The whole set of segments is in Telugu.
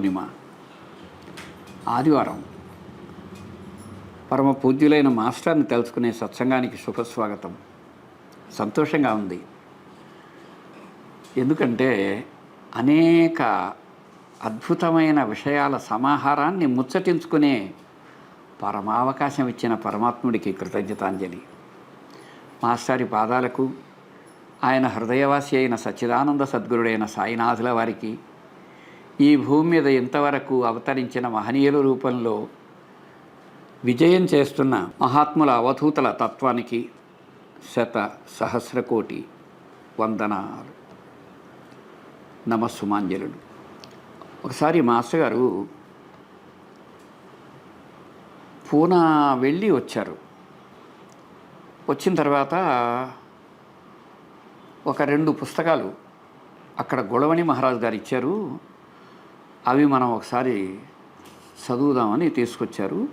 పూర్ణిమ ఆదివారం. పరమ పూజ్యులైన మాస్టర్ని తెలుసుకునే సత్సంగానికి శుభస్వాగతం. సంతోషంగా ఉంది. ఎందుకంటే అనేక అద్భుతమైన విషయాల సమాహారాన్ని ముచ్చటించుకునే పరమావకాశం ఇచ్చిన పరమాత్ముడికి కృతజ్ఞతాంజలి. మాస్టారి పాదాలకు ఆయన హృదయవాసి అయిన సచ్చిదానంద సద్గురుడైన సాయినాథుల వారికి ఈ భూమి మీద ఇంతవరకు అవతరించిన మహనీయుల రూపంలో విజయం చేస్తున్న మహాత్ముల అవధూతల తత్వానికి శత సహస్రకోటి వందనాలు. నమస్సుమాంజలుడు ఒకసారి మాస్టర్ గారు పూనా వెళ్ళి వచ్చారు. వచ్చిన తర్వాత ఒక రెండు పుస్తకాలు అక్కడ గొడవని మహారాజు గారు ఇచ్చారు. అవి మనం ఒకసారి చదువుదామని తీసుకొచ్చారు.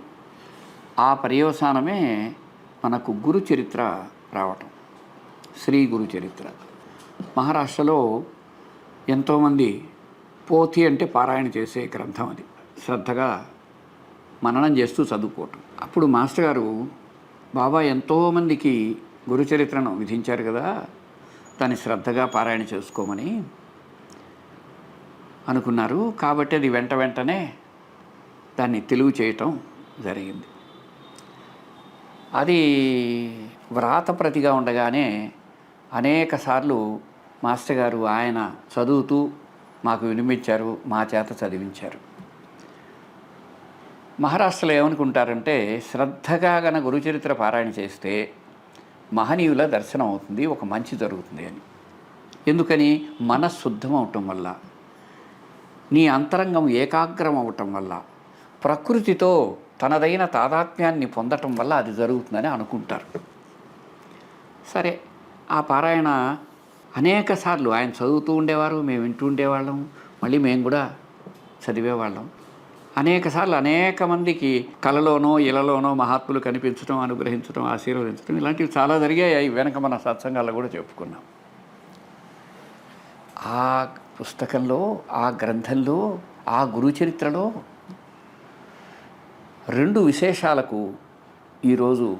ఆ పర్యవసానమే మనకు గురు చరిత్ర రావటం. శ్రీ గురు చరిత్ర. మహారాష్ట్రలో ఎంతోమంది పోతి అంటే పారాయణ చేసే గ్రంథం అది. శ్రద్ధగా మననం చేస్తూ చదువుకోవటం. అప్పుడు మాస్టర్ గారు బాబా ఎంతోమందికి గురుచరిత్రను విధించారు కదా దాన్ని శ్రద్ధగా పారాయణ చేసుకోమని అనుకున్నారు. కాబట్టి అది వెంట వెంటనే దాన్ని తెలుగు చేయటం జరిగింది. అది వ్రాత ప్రతిగా ఉండగానే అనేక సార్లు మాస్టర్ గారు ఆయన చదువుతూ మాకు వినిపించారు మా చేత చదివించారు. మహారాష్ట్రలో ఏమనుకుంటారంటే శ్రద్ధగా గన గురుచరిత్ర పారాయణ చేస్తే మహనీయుల దర్శనం అవుతుంది ఒక మంచి జరుగుతుంది అని. ఎందుకని? మనశుద్ధం అవటం వల్ల. నీ అంతరంగం ఏకాగ్రం అవటం వల్ల ప్రకృతితో తనదైన తాదాత్మ్యాన్ని పొందటం వల్ల అది జరుగుతుందని అనుకుంటారు. సరే ఆ పారాయణ అనేక సార్లు ఆయన చదువుతూ ఉండేవారు మేము వింటూ ఉండేవాళ్ళం మళ్ళీ మేము కూడా చదివేవాళ్ళం. అనేక సార్లు అనేక మందికి కలలోనో ఇలలోనో మహాత్ములు కనిపించడం అనుగ్రహించడం ఆశీర్వదించడం ఇలాంటివి చాలా జరిగాయి. వెనక మన సత్సంగాల్లో కూడా చెప్పుకున్నాం. ఆ పుస్తకంలో ఆ గ్రంథంలో ఆ గురు చరిత్రలో రెండు విశేషాలకు ఈరోజు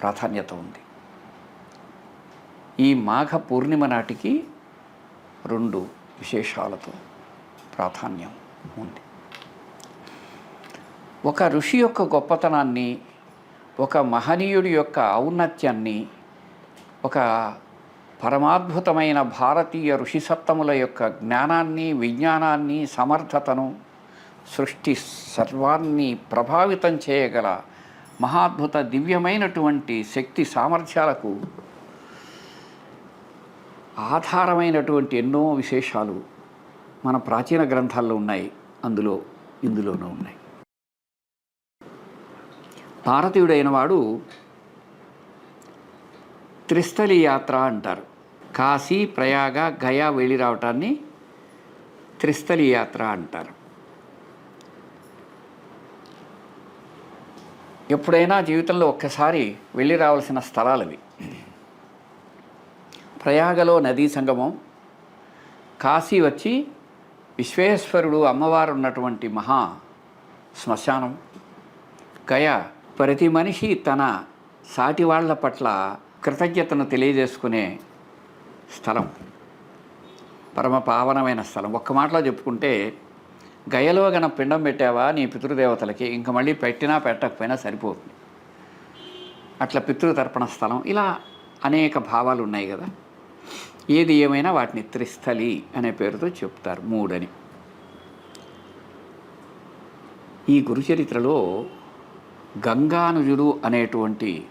ప్రాధాన్యత ఉంది. ఈ మాఘ పూర్ణిమ నాటికి రెండు విశేషాలతో ప్రాధాన్యం ఉంది. ఒక ఋషి యొక్క గొప్పతనాన్ని ఒక మహనీయుడి యొక్క ఔన్నత్యాన్ని ఒక పరమాద్భుతమైన భారతీయ ఋషిసత్తముల యొక్క జ్ఞానాన్ని విజ్ఞానాన్ని సమర్థతను సృష్టి సర్వాన్ని ప్రభావితం చేయగల మహాద్భుత దివ్యమైనటువంటి శక్తి సామర్థ్యాలకు ఆధారమైనటువంటి ఎన్నో విశేషాలు మన ప్రాచీన గ్రంథాల్లో ఉన్నాయి. అందులో ఇందులోనూ ఉన్నాయి. భారతీయుడైన వాడు త్రిస్థలి యాత్ర అంటారు. కాశీ ప్రయాగ గయా వెళ్ళి రావటాన్ని త్రిస్థలి యాత్ర అంటారు. ఎప్పుడైనా జీవితంలో ఒక్కసారి వెళ్ళి రావాల్సిన స్థలాలు ప్రయాగలో నదీ సంగమం కాశీ వచ్చి విశ్వేశ్వరుడు అమ్మవారు ఉన్నటువంటి మహా శ్మశానం గయ ప్రతి మనిషి తన సాటి వాళ్ళ పట్ల కృతజ్ఞతను తెలియజేసుకునే స్థలం. పరమ పావనమైన స్థలం. ఒక్క మాటలో చెప్పుకుంటే గయలో గన పిండం పెట్టావా నీ పితృదేవతలకి? ఇంక మళ్ళీ పెట్టినా పెట్టకపోయినా సరిపోతుంది. అట్లా పితృతర్పణ స్థలం. ఇలా అనేక భావాలు ఉన్నాయి కదా. ఏది ఏమైనా వాటిని త్రిస్థలి అనే పేరుతో చెప్తారు మూడని. ఈ గురుచరిత్రలో గంగానుజుడు అనేటువంటి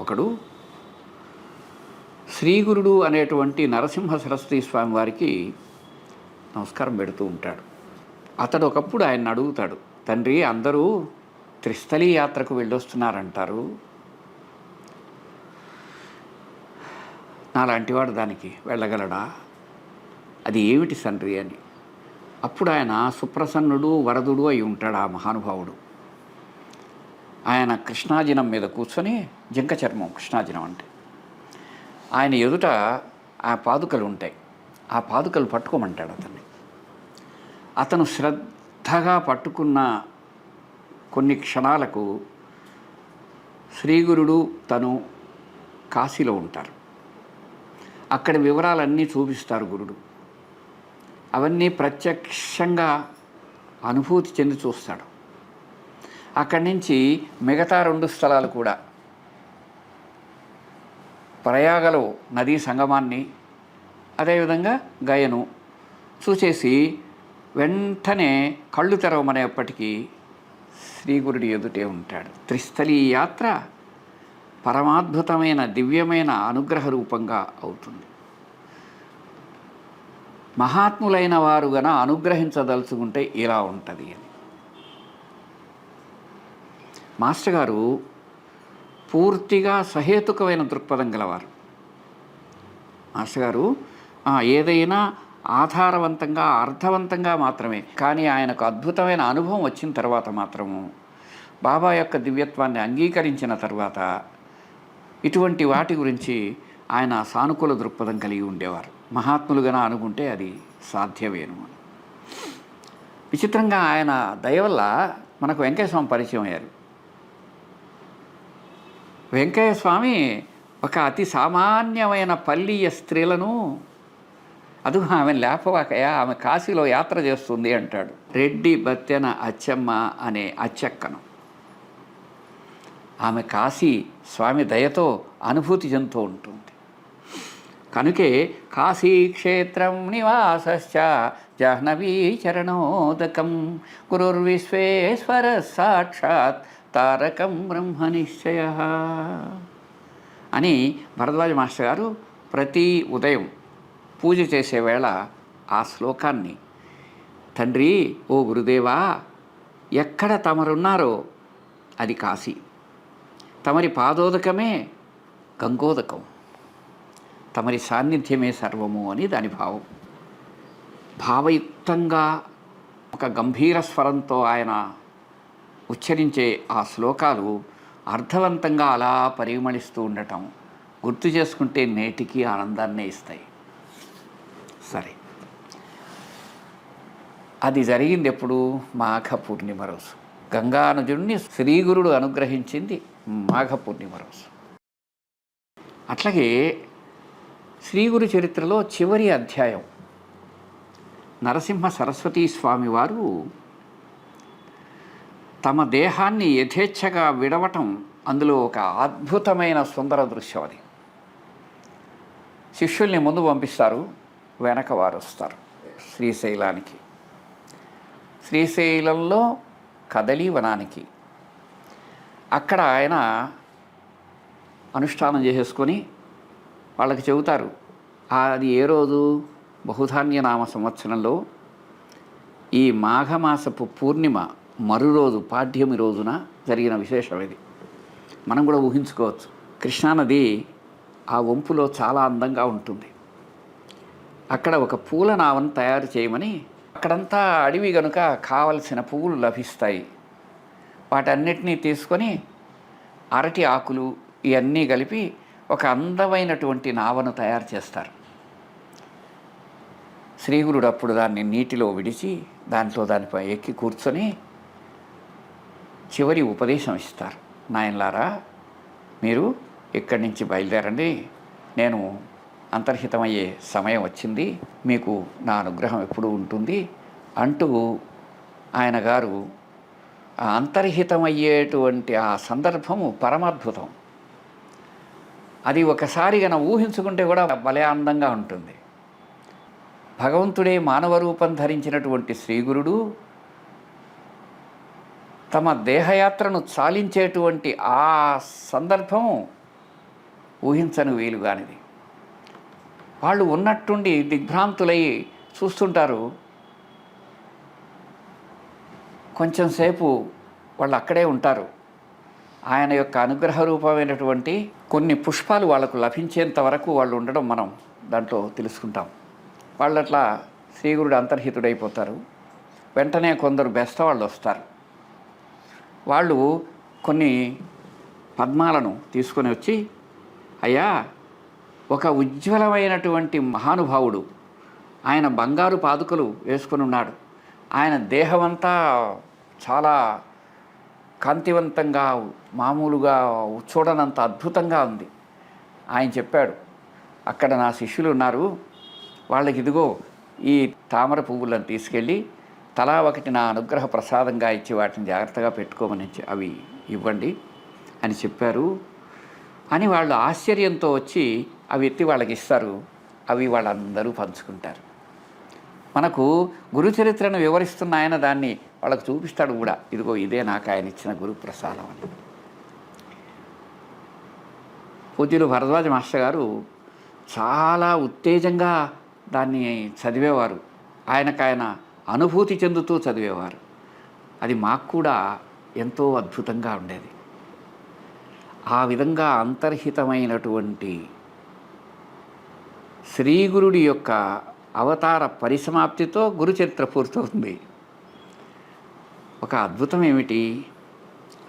ఒకడు శ్రీగురుడు అనేటువంటి నరసింహ సరస్వతి స్వామి వారికి నమస్కారం పెడుతూ ఉంటాడు. అతడు ఒకప్పుడు ఆయన అడుగుతాడు తండ్రి అందరూ త్రిస్థలి యాత్రకు వెళ్ళొస్తున్నారంటారు. నాలాంటివాడు దానికి వెళ్ళగలడా? అది ఏమిటి తండ్రి అని. అప్పుడు ఆయన సుప్రసన్నుడు వరదుడు అయి ఉంటాడు ఆ మహానుభావుడు. ఆయన కృష్ణాజినం మీద కూర్చొని జింక చర్మం కృష్ణాజినం అంటే. ఆయన ఎదుట ఆ పాదుకలు ఉంటాయి. ఆ పాదుకలు పట్టుకోమంటాడు అతన్ని. అతను శ్రద్ధగా పట్టుకున్న కొన్ని క్షణాలకు శ్రీగురుడు తను కాశీలో ఉంటారు. అక్కడ వివరాలన్నీ చూపిస్తారు గురుడు. అవన్నీ ప్రత్యక్షంగా అనుభూతి చెంది చూస్తాడు. అక్కడి నుంచి మిగతా రెండు స్థలాలు కూడా ప్రయాగలో నదీ సంగమాన్ని అదేవిధంగా గయను చూసేసి వెంటనే కళ్ళు తెరవమనేప్పటికీ శ్రీగురుడి ఎదుటే ఉంటాడు. త్రిస్థలీ యాత్ర పరమాద్భుతమైన దివ్యమైన అనుగ్రహ రూపంగా అవుతుంది. మహాత్ములైన వారు గన అనుగ్రహించదలుచుకుంటే ఇలా ఉంటుంది అని. మాస్టర్ గారు పూర్తిగా సహేతుకమైన దృక్పథం గలవారు. మాస్టర్ గారు ఏదైనా ఆధారవంతంగా అర్థవంతంగా మాత్రమే. కానీ ఆయనకు అద్భుతమైన అనుభవం వచ్చిన తర్వాత మాత్రము బాబా యొక్క దివ్యత్వాన్ని అంగీకరించిన తర్వాత ఇటువంటి వాటి గురించి ఆయన సానుకూల దృక్పథం కలిగి ఉండేవారు. మహాత్ములుగా అనుకుంటే అది సాధ్యమేను. విచిత్రంగా ఆయన దయవల్ల మనకు వెంకటేశ్వరం పరిచయం అయ్యారు. వెంకయ్య స్వామి ఒక అతి సామాన్యమైన పల్లీయ స్త్రీలను అదు ఆమె లేపవాకయా ఆమె కాశీలో యాత్ర చేస్తుంది అంటాడు. రెడ్డి బత్తెన అచ్చమ్మ అనే అచ్చక్కను. ఆమె కాశీ స్వామి దయతో అనుభూతి చెందుతూ ఉంటుంది. కనుకే కాశీక్షేత్రం నివాసశ్చ జాహ్నవీ చరణోదకం. గురుర్విశ్వేశ్వర సాక్షాత్ తారకం బ్రహ్మ నిశ్చయ అని భరద్వాజ మాస్టర్ గారు ప్రతి ఉదయం పూజ చేసే వేళ ఆ శ్లోకాన్ని తండ్రి ఓ గురుదేవా ఎక్కడ తమరున్నారో అది కాశీ తమరి పాదోదకమే గంగోదకం. తమరి సాన్నిధ్యమే సర్వము అని దాని భావం. భావయుక్తంగా ఒక గంభీర స్వరంతో ఆయన ఉచ్చరించే ఆ శ్లోకాలు అర్థవంతంగా అలా పరిమళిస్తూ ఉండటం గుర్తు చేసుకుంటే నేటికి ఆనందాన్నే ఇస్తాయి. సరే. అది జరిగింది ఎప్పుడు మాఘ పూర్ణిమ రోజు. గంగానుజుడిని శ్రీగురుడు అనుగ్రహించింది మాఘ పూర్ణిమ రోజు. అట్లాగే శ్రీగురు చరిత్రలో చివరి అధ్యాయం. నరసింహ సరస్వతీ స్వామి వారు తమ దేహాన్ని యథేచ్ఛగా విడవటం అందులో ఒక అద్భుతమైన సుందర దృశ్యం అది. శిష్యుల్ని ముందు పంపిస్తారు వెనక వారు వస్తారు శ్రీశైలానికి. శ్రీశైలంలో కదలి వనానికి. అక్కడ ఆయన అనుష్ఠానం చేసేసుకొని వాళ్ళకి చెబుతారు అది ఏ రోజు? బహుధాన్య నామ సంవత్సరంలో ఈ మాఘమాసపు పూర్ణిమ మరురోజు పాఠ్యమి రోజున జరిగిన విశేషం ఇది. మనం కూడా ఊహించుకోవచ్చు. కృష్ణానది ఆ వంపులో చాలా అందంగా ఉంటుంది. అక్కడ ఒక పూల నావను తయారు చేయమని అక్కడంతా అడవి గనుక కావలసిన పువ్వులు లభిస్తాయి. వాటన్నిటినీ తీసుకొని అరటి ఆకులు ఇవన్నీ కలిపి ఒక అందమైనటువంటి నావను తయారు చేస్తారు. శ్రీగురుడు అప్పుడు దాన్ని నీటిలో విడిచి దాంట్లో దానిపై ఎక్కి కూర్చొని చివరి ఉపదేశం ఇస్తారు. నాయనలారా మీరు ఇక్కడి నుంచి బయలుదేరండి. నేను అంతర్హితమయ్యే సమయం వచ్చింది. మీకు నా అనుగ్రహం ఎప్పుడు ఉంటుంది అంటూ ఆయన గారు ఆ అంతర్హితమయ్యేటువంటి ఆ సందర్భము పరమాద్భుతం. అది ఒకసారి గన ఊహించుకుంటే కూడా భలే అందంగా ఉంటుంది. భగవంతుడే మానవ రూపం ధరించినటువంటి శ్రీగురుడు తమ దేహయాత్రను చాలించేటువంటి ఆ సందర్భము ఊహించని వీలుగానిది. వాళ్ళు ఉన్నట్టుండి దిగ్భ్రాంతులై చూస్తుంటారు. కొంచెం సేపు వాళ్ళు అక్కడే ఉంటారు. ఆయన యొక్క అనుగ్రహ రూపమైనటువంటి కొన్ని పుష్పాలు వాళ్ళకు లభించేంత వరకు వాళ్ళు ఉండడం మనం దాంట్లో తెలుసుకుంటాం. వాళ్ళు అట్లా శ్రీగురుడు అంతర్హితుడైపోతారు. వెంటనే కొందరు బెస్త వాళ్ళు వస్తారు. వాళ్ళు కొన్ని పద్మాలను తీసుకొని వచ్చి అయ్యా ఒక ఉజ్వలమైనటువంటి మహానుభావుడు ఆయన బంగారు పాదుకలు వేసుకొని ఉన్నాడు. ఆయన దేహమంతా చాలా కాంతివంతంగా మామూలుగా చూడనంత అద్భుతంగా ఉంది. ఆయన చెప్పాడు. అక్కడ నా శిష్యులు ఉన్నారు. వాళ్ళకి ఇదిగో ఈ తామర పువ్వులను తీసుకెళ్ళి తలా ఒకటి నా అనుగ్రహ ప్రసాదంగా ఇచ్చి వాటిని జాగ్రత్తగా పెట్టుకోమని అవి ఇవ్వండి అని చెప్పారు. అని వాళ్ళు ఆశ్చర్యంతో వచ్చి అవి ఎత్తి వాళ్ళకి ఇస్తారు. అవి వాళ్ళందరూ పంచుకుంటారు. మనకు గురుచరిత్రను వివరిస్తున్న ఆయన దాన్ని వాళ్ళకు చూపిస్తాడు కూడా. ఇదిగో ఇదే నాకు ఆయన ఇచ్చిన గురు ప్రసాదం అని. పూజ్యులు భరద్వాజ మాస్టర్ గారు చాలా ఉత్తేజంగా దాన్ని చదివేవారు. ఆయనకు ఆయన అనుభూతి చెందుతూ చదివేవారు. అది మాకు కూడా ఎంతో అద్భుతంగా ఉండేది. ఆ విధంగా అంతర్హితమైనటువంటి శ్రీగురుడి యొక్క అవతార పరిసమాప్తితో గురుచరిత్ర పూర్తవుతుంది. ఒక అద్భుతం ఏమిటి?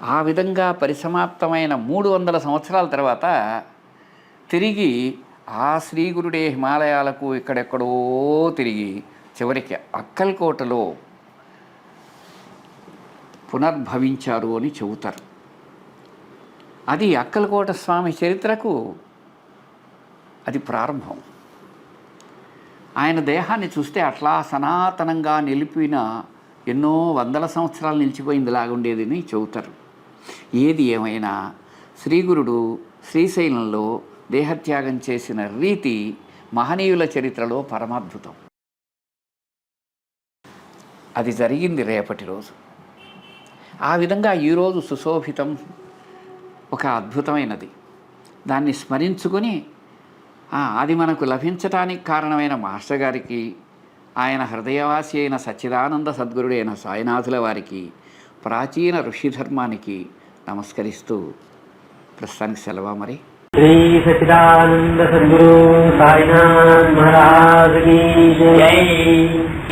ఆ విధంగా పరిసమాప్తమైన మూడు వందల సంవత్సరాల తర్వాత తిరిగి ఆ శ్రీగురుడే హిమాలయాలకు ఇక్కడెక్కడో తిరిగి చివరికి అక్కల్కోటలో పునర్భవించారు అని చెబుతారు. అది అక్కలకోట స్వామి చరిత్రకు అది ప్రారంభం. ఆయన దేహాన్ని చూస్తే అట్లా సనాతనంగా నిలిపిన ఎన్నో వందల సంవత్సరాలు నిలిచిపోయింది లాగుండేదని చెబుతారు. ఏది ఏమైనా శ్రీగురుడు శ్రీశైలంలో దేహత్యాగం చేసిన రీతి మహనీయుల చరిత్రలో పరమాద్భుతం. అది జరిగింది రేపటి రోజు. ఆ విధంగా ఈరోజు సుశోభితం ఒక అద్భుతమైనది. దాన్ని స్మరించుకొని అది మనకు లభించటానికి కారణమైన మాస్టర్ గారికి ఆయన హృదయవాసి అయిన సచ్చిదానంద సద్గురుడైన సాయినాథుల వారికి ప్రాచీన ఋషిధర్మానికి నమస్కరిస్తూ ప్రస్తుతానికి సెలవా మరి. శ్రీ సచిదానంద సద్గురు సాయినాథ్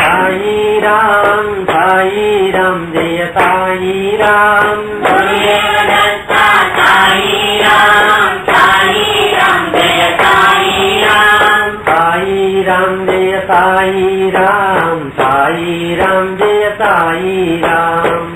साई राम साई राम जय साई राम साई राम साई राम जय साई राम